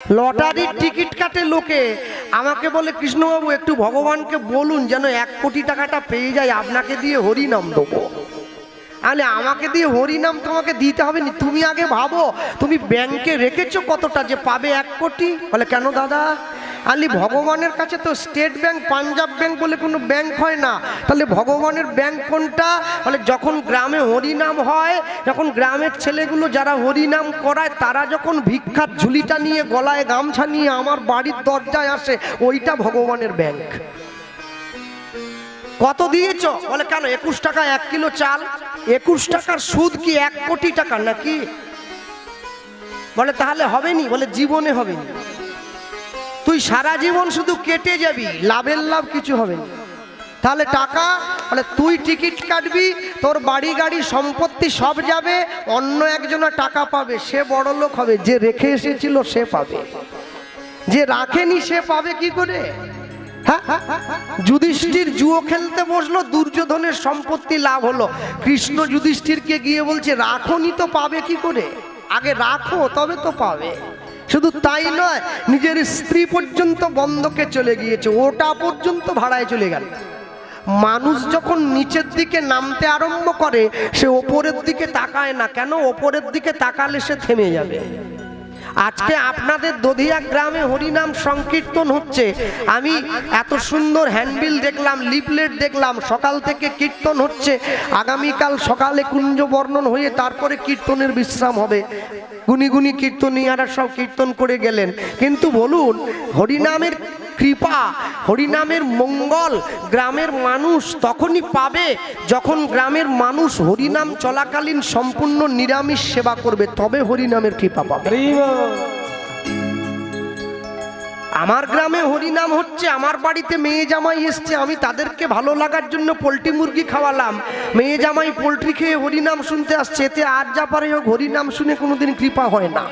লটারির টিকিট কাটে লোকে। আমাকে বলে, কৃষ্ণবাবু, একটু ভগবানকে বলুন যেন এক কোটি টাকাটা পেয়ে যায়, আপনাকে দিয়ে হরিনাম দেবো। আলে আমাকে দিয়ে হরিনাম তোমাকে দিতে হবে না। তুমি আগে ভাবো, তুমি ব্যাংকে রেখেছো কতটা যে পাবে এক কোটি? বলে, কেন দাদা? আলি ভগবানের কাছে তো স্টেট ব্যাংক, পাঞ্জাব ব্যাংক বলে কোনো ব্যাংক হয় না। তাহলে ভগবানের ব্যাংক কোনটা? বলে যখন গ্রামে হরিনাম হয়, যখন গ্রামের ছেলেগুলো যারা হরিনাম করায়, তারা যখন ভিক্ষার ঝুলিটা নিয়ে গলায় গামছা নিয়ে আমার বাড়ির দরজায় আসে, ওইটা ভগবানের ব্যাংক। কত দিয়েছ? বলে, কেন, একুশ টাকা এক কিলো চাল? একুশ টাকার সুদ কি এক কোটি টাকা নাকি? বলে, তাহলে হবেনি, বলে, জীবনে হবেনি। তুই সারা জীবন শুধু কেটে যাবি, লাভের লাভ কিছু হবে না। তাহলে টাকা মানে তুই টিকিট কাটবি, তোর বাড়ি গাড়ি সম্পত্তি সব যাবে, অন্য একজনের টাকা পাবে, সে বড় লোক হবে, যে রেখে এসেছিল সে পাবে। যে রাখেনি সে পাবে কি করে? হ্যাঁ। যুধিষ্ঠির জুয়ো খেলতে বসল, দুর্যোধনের সম্পত্তি লাভ হলো। কৃষ্ণ যুধিষ্ঠিরকে গিয়ে বলছে, রাখনি তো পাবে কি করে? আগে রাখো, তবে তো পাবে। শুধু তাই নয়, নিজের স্ত্রী পর্যন্ত বন্ধকে চলে গিয়েছে, ওটা পর্যন্ত ভাড়ায় চলে গেল। মানুষ যখন নিচের দিকে নামতে আরম্ভ করে, সে ওপরের দিকে তাকায় না। কেন? ওপরের দিকে তাকালে সে থেমে যাবে। আজকে আপনাদের দধিয়া গ্রামে হরিনাম সংকীর্তন হচ্ছে। আমি এত সুন্দর হ্যান্ডবিল দেখলাম, লিফলেট দেখলাম, সকাল থেকে কীর্তন হচ্ছে। আগামীকাল সকালে কুঞ্জ বর্ণন হয়ে তারপরে কীর্তনের বিশ্রাম হবে। গুনি গুনি কীর্তনিয়ারা সব কীর্তন করে গেলেন। কিন্তু বলুন, হরিনামের কৃপা হরিনামের মঙ্গল গ্রামের মানুষ তখনই পাবে যখন গ্রামের মানুষ হরিনাম চলাকালীন সম্পূর্ণ নিরামিষ সেবা করবে তবে হরিনামের কৃপা পাবে। আমার গ্রামে হরিনাম হচ্ছে আমার বাড়িতে মেয়ে জামাই এসছে আমি তাদেরকে ভালো লাগার জন্য পোলট্রি মুরগি খাওয়ালাম। মেয়ে জামাই পোলট্রি খেয়ে হরিনাম শুনতে আসছে এতে আর যা পারে হোক হরিনাম শুনে কোনোদিন কৃপা হয় না।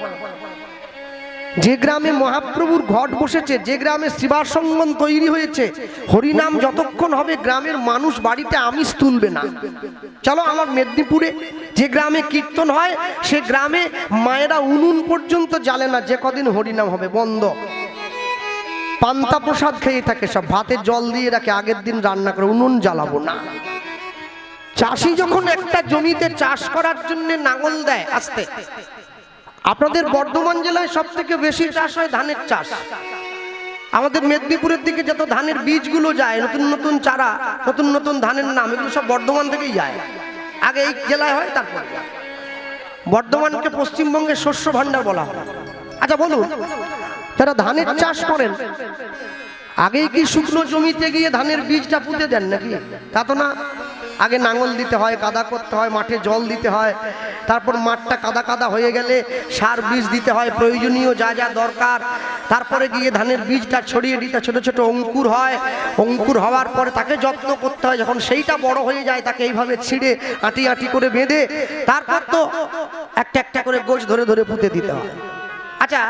যে গ্রামে মহাপ্রভুর ঘট বসেছে, যে গ্রামে শিবাসঙ্গন তৈরি হয়েছে, হরিনাম যতক্ষণ হবে গ্রামের মানুষ বাড়িতে আমিষ তুলবে না। চলো আমার মেদিনীপুরে যে গ্রামে কীর্তন হয়, সে গ্রামে মায়েরা উনুন পর্যন্ত জ্বালে না, যে কদিন হরিনাম হবে, বন্ধ। পান্তা প্রসাদ খেয়ে থাকে সব, ভাতে জল দিয়ে রাখে, আগের দিন রান্না করে, উনুন জ্বালাবো না। চাষি যখন একটা জমিতে চাষ করার জন্য নাঙল দেয় আস্তে আপনাদের বর্ধমান জেলায় সব থেকে বেশি চাষ হয় ধানের চাষ আমাদের মেদিনীপুরের দিকে যত ধানের বীজগুলো যায় নতুন নতুন চারা নতুন নতুন ধানের নাম এগুলো সব বর্ধমান থেকেই যায়। আগে এই জেলায় হয় তারপর বর্ধমানকে পশ্চিমবঙ্গের শস্য ভাণ্ডার বলা হয়। আচ্ছা বলুন যারা ধানের চাষ করেন আগেই কি শুকনো জমিতে গিয়ে ধানের বীজটা পুঁতে দেন নাকি? তা তো না। আগে নাঙল দিতে হয়, কাদা করতে হয়, মাঠে জল দিতে হয়। তারপর মাঠটা কাদা কাদা হয়ে গেলে সার বীজ দিতে হয়, প্রয়োজনীয় যা যা দরকার। তারপরে গিয়ে ধানের বীজটা ছড়িয়ে দিতে ছোট ছোট অঙ্কুর হয়। অঙ্কুর হওয়ার পরে তাকে যত্ন করতে হয়, যখন সেইটা বড় হয়ে যায় তাকে এইভাবে ছিঁড়ে, আটি আটি করে বেঁধে, তারপর তো একটা একটা করে গোছ ধরে ধরে পুঁতে দিতে হয়। আচ্ছা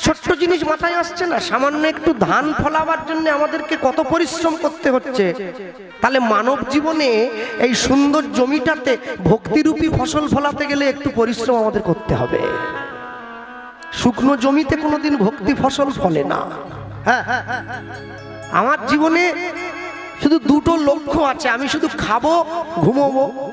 ছোট্ট জিনিস মাথায় আসছে না? সামান্য একটু ধান ফলাবার জন্য আমাদেরকে কত পরিশ্রম করতে হচ্ছে। তাহলে মানব জীবনে এই সুন্দর জমিটাতে ভক্তিরূপী ফসল ফলাতে গেলে একটু পরিশ্রম আমাদের করতে হবে। শুকনো জমিতে কোনোদিন ভক্তি ফসল ফলে না। হ্যাঁ। আমার জীবনে শুধু দুটো লক্ষ্য আছে। আমি শুধু খাব, ঘুমোবো।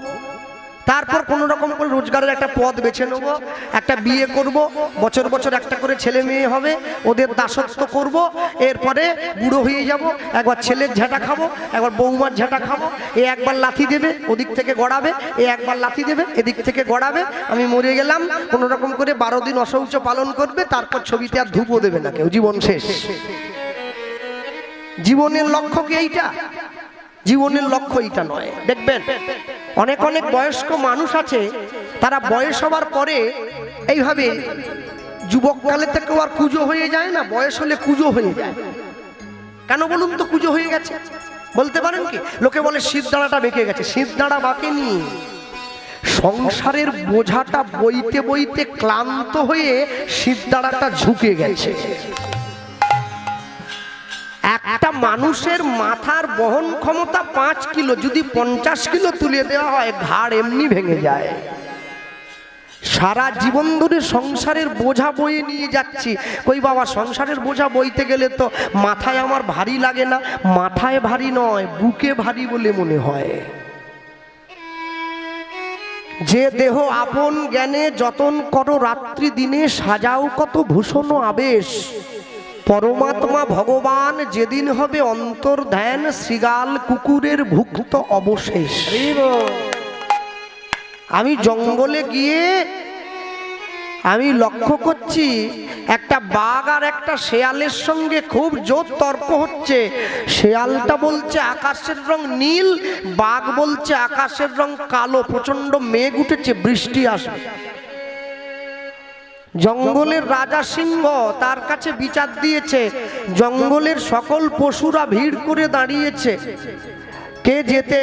তারপর কোনো রকম করে রোজগারের একটা পথ বেছে নেব একটা বিয়ে করব বছর বছর একটা করে ছেলে মেয়ে হবে ওদের দাসত্ব করব এরপরে বুড়ো হয়ে যাব একবার ছেলের ঝাঁটা খাব একবার বৌমার ঝাঁটা খাব এ একবার লাথি দেবে ওদিক থেকে গড়াবে এ একবার লাথি দেবে এদিক থেকে গড়াবে আমি মরে গেলাম কোনো রকম করে বারো দিন অশৌচ পালন করবে তারপর ছবিতে আর ধুপও দেবে না কেউ জীবন শেষ। জীবনের লক্ষ্য কি এইটা? জীবনের লক্ষ্য এইটা নয় দেখবেন অনেক অনেক বয়স্ক মানুষ আছে, তারা বয়স হওয়ার পরে এইভাবে যুবক যুবককালে থেকেও আর কুজো হয়ে যায় না, বয়স হলে কুজো হয়ে যায়। কেন বলুন তো কুজো হয়ে গেছে? বলতে পারেন কি? লোকে বলে দাঁড়াটা বেঁকে গেছে। দাঁড়া বাঁকেনি। সংসারের বোঝাটা বইতে বইতে ক্লান্ত হয়ে দাঁড়াটা ঝুঁকে গেছে। মানুষের মাথার বহন ক্ষমতা পাঁচ কিলো, যদি পঞ্চাশ কিলো তুলে দেওয়া হয়, ঘাড় এমনি ভেঙে যায়। সারা জীবন ধরে সংসারের বোঝা বয়ে নিয়ে যাচ্ছি। কই বাবা, সংসারের বোঝা বইতে গেলে তো মাথায় আমার ভারী লাগে না। মাথায় ভারী নয়, বুকে ভারী বলে মনে হয়। যে দেহ আপন জ্ঞানে যতন করো, রাত্রি দিনে সাজাও কত ভূষণ আবেশ। পরমাত্মা ভগবান যেদিন হবে অন্তর ধ্যান শ্রীগাল কুকুরের ভুক্ত অবশেষ। আমি জঙ্গলে গিয়ে আমি লক্ষ্য করছি, একটা বাঘ আর একটা শেয়ালের সঙ্গে খুব জোর তর্ক হচ্ছে। শেয়ালটা বলছে আকাশের রং নীল, বাঘ বলছে আকাশের রং কালো প্রচণ্ড মেঘ উঠেছে, বৃষ্টি আসবে। জঙ্গলের রাজা সিংহ তার কাছে বিচার দিয়েছে। জঙ্গলের সকল পশুরা ভিড় করে দাঁড়িয়েছে। কে যেতে?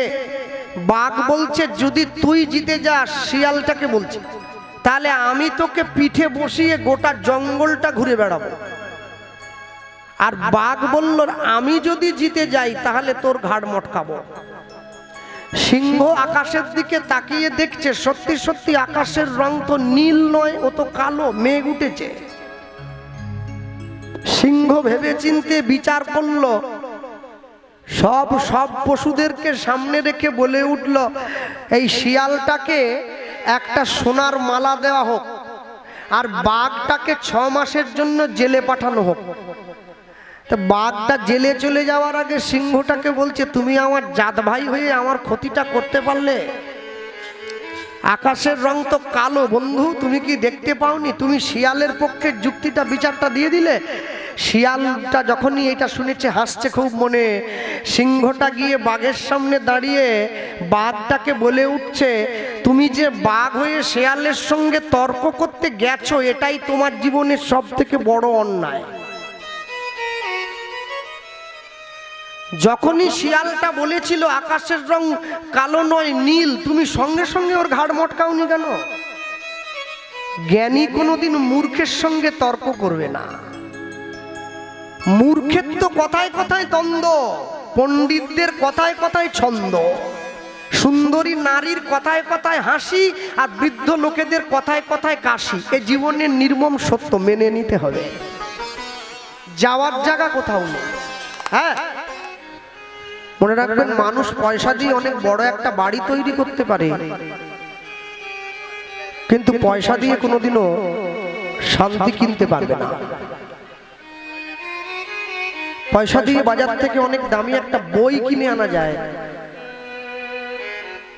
বাঘ বলছে, যদি তুই জিতে যাস, শিয়ালটাকে বলছে। তাহলে আমি তোকে পিঠে বসিয়ে গোটা জঙ্গলটা ঘুরে বেড়াবো। আর বাঘ বলল, আমি যদি জিতে যাই, তাহলে তোর ঘাড় মটকাবো। সিংহ আকাশের দিকে তাকিয়ে দেখছে, সত্যি সত্যি আকাশের রং তো নীল নয়, ও তো কালো, মেঘ উঠেছে। সিংহ ভেবে চিনতে বিচার করল, সব সব পশুদেরকে সামনে রেখে বলে উঠল, এই শিয়ালটাকে একটা সোনার মালা দেওয়া হোক, আর বাঘটাকে ছ মাসের জন্য জেলে পাঠানো হোক। বাঘটা জেলে চলে যাওয়ার আগে সিংহটাকে বলছে, তুমি আমার জাত ভাই হয়ে আমার ক্ষতিটা করতে পারলে? আকাশের রং তো কালো, বন্ধু, তুমি কি দেখতে পাওনি? তুমি শিয়ালের পক্ষে যুক্তিটা, বিচারটা দিয়ে দিলে? শিয়ালটা যখনই এটা শুনেছে, হাসছে খুব মনে। সিংহটা গিয়ে বাঘের সামনে দাঁড়িয়ে বাঘটাকে বলে উঠছে, তুমি যে বাঘ হয়ে শিয়ালের সঙ্গে তর্ক করতে গেছো, এটাই তোমার জীবনের সব থেকে বড় অন্যায়। যখনই শিয়ালটা বলেছিল, আকাশের রং কালো নয়, নীল, তুমি সঙ্গে সঙ্গে ওর ঘাড় মটকাওনি কেন? জ্ঞানী কোনোদিন মূর্খের সঙ্গে তর্ক করবে না। মূর্খের তো কথায় কথায় দ্বন্দ্ব, পণ্ডিতদের কথায় কথায় ছন্দ। সুন্দরী নারীর কথায় কথায় হাসি আর বৃদ্ধ লোকেদের কথায় কথায় কাশি, এ জীবনের নির্মম সত্য মেনে নিতে হবে। যাওয়ার জায়গা কোথাও নেই। হ্যাঁ? মনে রাখবেন, মানুষ পয়সা দিয়ে অনেক বড় একটা বাড়ি তৈরি করতে পারে। কিন্তু পয়সা দিয়ে কোনোদিনও শান্তি কিনতে পারবে না। পয়সা দিয়ে বাজার থেকে অনেক দামি একটা বই কিনে আনা যায়।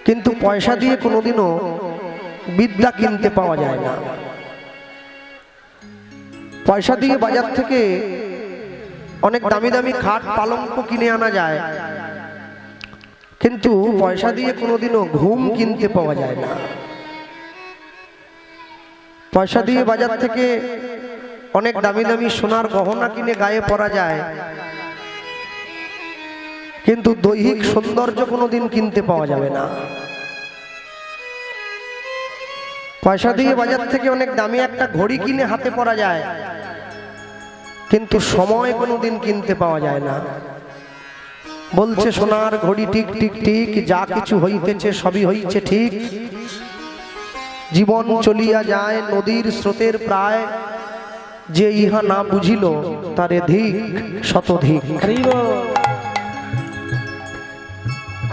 কিন্তু পয়সা দিয়ে কোনোদিনও বিদ্যা কিনতে পাওয়া যায় না। পয়সা দিয়ে বাজার থেকে অনেক দামি দামি খাট পালঙ্ক কিনে আনা যায়। কিন্তু পয়সা দিয়ে কোনোদিনও ঘুম কিনতে পাওয়া যায় না। পয়সা দিয়ে বাজার থেকে অনেক দামি দামি সোনার গহনা কিনে গায়ে পরা যায়। কিন্তু দৈহিক সৌন্দর্য কোনোদিন কিনতে পাওয়া যাবে না। পয়সা দিয়ে বাজার থেকে অনেক দামি একটা ঘড়ি কিনে হাতে পরা যায়। কিন্তু সময় কোনোদিন কিনতে পাওয়া যায় না। বলছে সোনার ঘড়ি টিক টিক টিক যা কিছু হইতেছে সবই হইছে ঠিক। জীবন চলিয়া যায় নদীর স্রোতের প্রায় যে ইহা না বুঝিল তারে ধিক শতধিক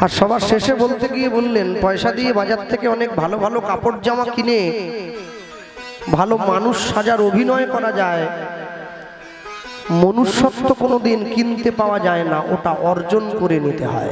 আর সবার শেষে বলতে গিয়ে বললেন পয়সা দিয়ে বাজার থেকে অনেক ভালো ভালো কাপড় জামা কিনে ভালো মানুষ সাজার অভিনয় করা যায়। মনুষ্যত্ব কোনোদিন কিনতে পাওয়া যায় না ওটা অর্জন করে নিতে হয়।